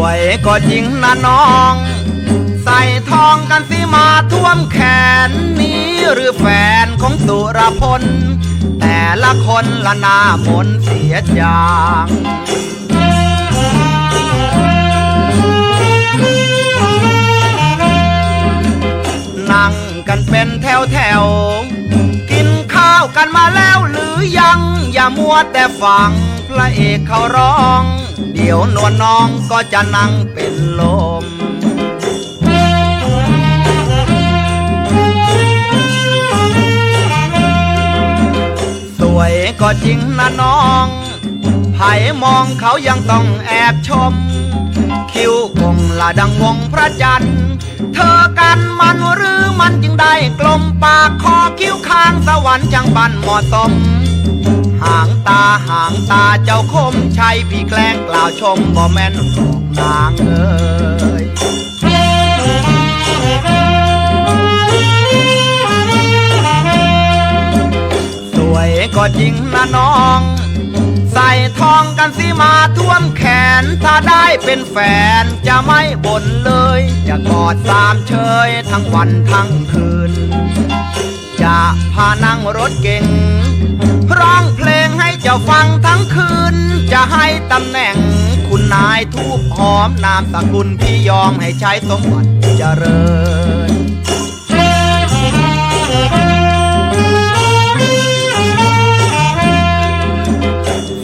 วยก็จริงนะน้อง ใส่ทองกันสิมาท่วมแขนนี้หรือแฟนของสุรพล แต่ละคนละหน้ามนเสียจางนั่งกันเป็นแถวแถวๆกินข้าวกันมาแล้วหรือยัง อย่ามัวแต่ฟังพระเอกเขาร้อง เดี๋ยวนวลน้องก็จะนั่งเป็นลมสวยก็จริงนะน้องไผ่มองเขายังต้องแอบชม คิ้วคงละดังวงพระจันทร์ เธอกันมันหรือมันจึงได้กลมปากคอคิ้วข้างสวรรค์จังบันเหมาะสม หางตาหางตาเจ้าคมชัยพี่แกล้งกล่าวชมบ่แม่นหอกนางเอ้ยสวยก็จริงนะน้อง ใส่ทองกันสิมาท่วมแขน ถ้าได้เป็นแฟนจะไม่บ่นเลย จะกอดสามเชยทั้งวันทั้งคืน จะพานั่งรถเก่ง ร้องเพลงให้เจ้าฟังทั้งคืน จะให้ตำแหน่งคุณนายทูบหอมนามสกุลพี่ยอมให้ใช้สมบัติเจริญ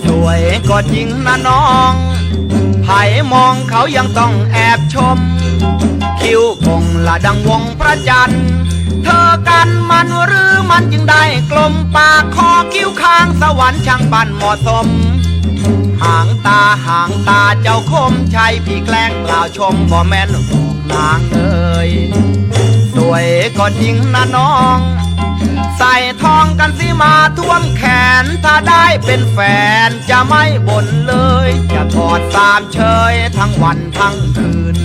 สวยก็จริงนะน้องไผ่มองเขายังต้องแอบชม คิ้วคงละดังวงพระจันทร์ เธอกันมันหรือ จึงได้กลมปากคอคิ้วข้างสวรรค์ช่างบันเหมาะสม หางตาหางตาเจ้าคมชัยพี่แกล้งกล่าวชมบ่แม่นบอกนางเอ้ยสวยก็จริงนะน้อง ใส่ทองกันสิมาท่วมแขน ถ้าได้เป็นแฟนจะไม่บ่นเลย จะกอดสามเชยทั้งวันทั้งคืน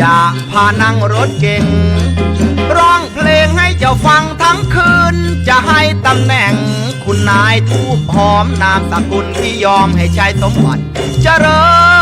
จะพานั่งรถเก่งร้องเพลงให้เจ้าฟังทั้ง นจะให้ตำแหน่ง คุณนายทูบหอมนามสกุลที่ยอมให้ใช้สมบัติเจริญ